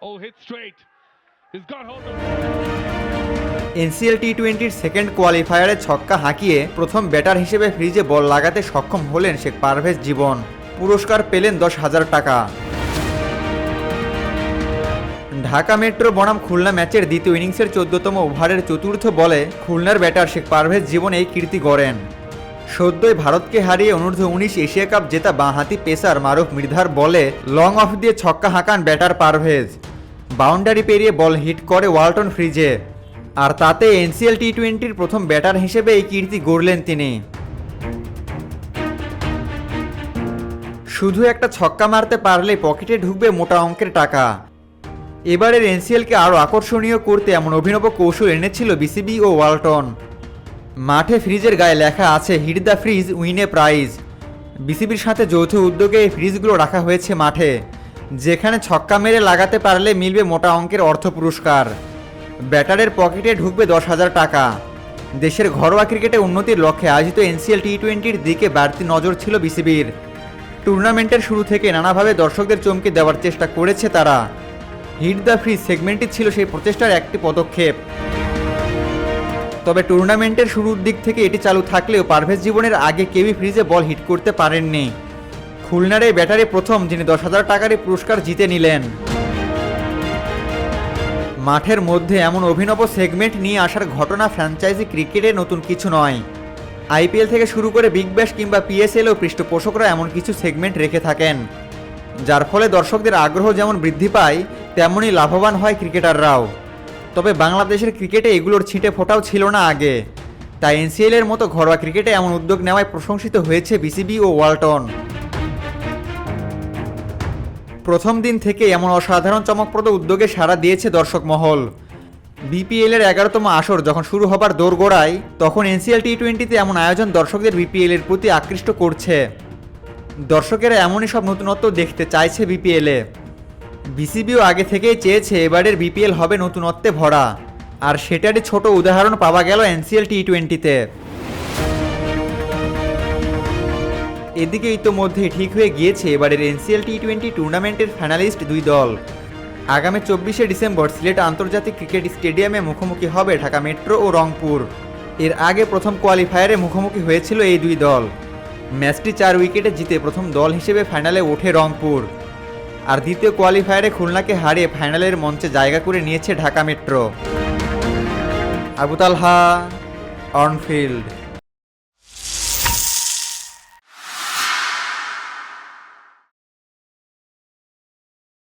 Oh, hit straight. He's got hold of NCL T টোয়েন্টির second কোয়ালিফায়ারে ছক্কা হাঁকিয়ে প্রথম batter হিসেবে ফ্রিজে বল লাগাতে সক্ষম হলেন শেখ পারভেজ জীবন। পুরস্কার পেলেন দশ হাজার টাকা। ঢাকা মেট্রো বনাম খুলনা ম্যাচের দ্বিতীয় ইনিংসের চোদ্দতম ওভারের চতুর্থ বলে খুলনার ব্যাটার শেখ পারভেজ জীবন এই কীর্তি গড়েন। সদ্যই ভারতকে হারিয়ে অনূর্ধ্ব উনিশ এশিয়া কাপ জেতা বাঁহাতি পেসার মারুফ মৃধার বলে লং অফ দিয়ে ছক্কা হাঁকান ব্যাটার পারভেজ। বাউন্ডারি পেরিয়ে বল হিট করে ওয়ালটন ফ্রিজে। আর তাতে এনসিএল টি টোয়েন্টির প্রথম ব্যাটার হিসেবে এই কীর্তি গড়লেন তিনি। শুধু একটা ছক্কা মারতে পারলে পকেটে ঢুকবে মোটা অঙ্কের টাকা। এবারের এনসিএলকে আরও আকর্ষণীয় করতে এমন অভিনব কৌশল এনেছিল বিসিবি ও ওয়ালটন। মাঠে ফ্রিজের গায়ে লেখা আছে হিট দ্য ফ্রিজ উইনে প্রাইজ বিসিবির সাথে যৌথ উদ্যোগে এই ফ্রিজগুলো রাখা হয়েছে মাঠে, যেখানে ছক্কা মেরে লাগাতে পারলে মিলবে মোটা অঙ্কের অর্থ পুরস্কার। ব্যাটারের পকেটে ঢুকবে দশ হাজার টাকা। দেশের ঘরোয়া ক্রিকেটে উন্নতির লক্ষ্যে আয়োজিত এনসিএল টি টোয়েন্টির দিকে বাড়তি নজর ছিল বিসিবির। টুর্নামেন্টের শুরু থেকে নানাভাবে দর্শকদের চমকে দেওয়ার চেষ্টা করেছে তারা। হিট দ্য ফ্রিজ সেগমেন্টটি ছিল সেই প্রচেষ্টার একটি পদক্ষেপ। তবে টুর্নামেন্টের শুরুর দিক থেকে এটি চালু থাকলেও পারভেজ জীবনের আগে কেউই ফ্রিজে বল হিট করতে পারেননি। খুলনার এই ব্যাটারে প্রথম, যিনি দশ হাজার টাকার এই পুরস্কার জিতে নিলেন। মাঠের মধ্যে এমন অভিনব সেগমেন্ট নিয়ে আসার ঘটনা ফ্র্যাঞ্চাইজি ক্রিকেটে নতুন কিছু নয়। আইপিএল থেকে শুরু করে বিগ ব্যাশ কিংবা পিএসএলও পৃষ্ঠপোষকরা এমন কিছু সেগমেন্ট রেখে থাকেন, যার ফলে দর্শকদের আগ্রহ যেমন বৃদ্ধি পায়, তেমনই লাভবান হয় ক্রিকেটাররাও তবে বাংলাদেশের ক্রিকেটে এগুলোর ছিটে ফোটাও ছিল না আগে। তাই এনসিএল এর মতো ঘরোয়া ক্রিকেটে এমন উদ্যোগ নেওয়ায় প্রশংসিত হয়েছে বিসিবি ও ওয়ালটন। প্রথম দিন থেকে এমন অসাধারণ চমকপ্রদ উদ্যোগে সাড়া দিয়েছে দর্শক মহল। বিপিএল এর এগারোতম আসর যখন শুরু হবার দোরগোড়ায়, তখন এনসিএল টি টোয়েন্টিতে এমন আয়োজন দর্শকদের বিপিএল এর প্রতি আকৃষ্ট করছে। দর্শকেরা এমনই সব নতুনত্ব দেখতে চাইছে বিপিএলে। বিসিবিও আগে থেকেই চেয়েছে এবারের বিপিএল হবে নতুনত্বে ভরা। আর সেটারই ছোট উদাহরণ পাওয়া গেল এনসিএল টি টোয়েন্টিতে এদিকে ইতোমধ্যে ঠিক হয়ে গিয়েছে এবারের এনসিএল টি টোয়েন্টি টুর্নামেন্টের ফাইনালিস্ট দুই দল। আগামী চব্বিশে ডিসেম্বর সিলেট আন্তর্জাতিক ক্রিকেট স্টেডিয়ামে মুখোমুখি হবে ঢাকা মেট্রো ও রংপুর। এর আগে প্রথম কোয়ালিফায়ারে মুখোমুখি হয়েছিল এই দুই দল। ম্যাচটি চার উইকেটে জিতে প্রথম দল হিসেবে ফাইনালে ওঠে রংপুর। আর দ্বিতীয় কোয়ালিফায়ারে খুলনাকে হারিয়ে ফাইনালের মঞ্চে জায়গা করে নিয়েছে ঢাকা মেট্রো। আবুতালহা অনফিল্ড।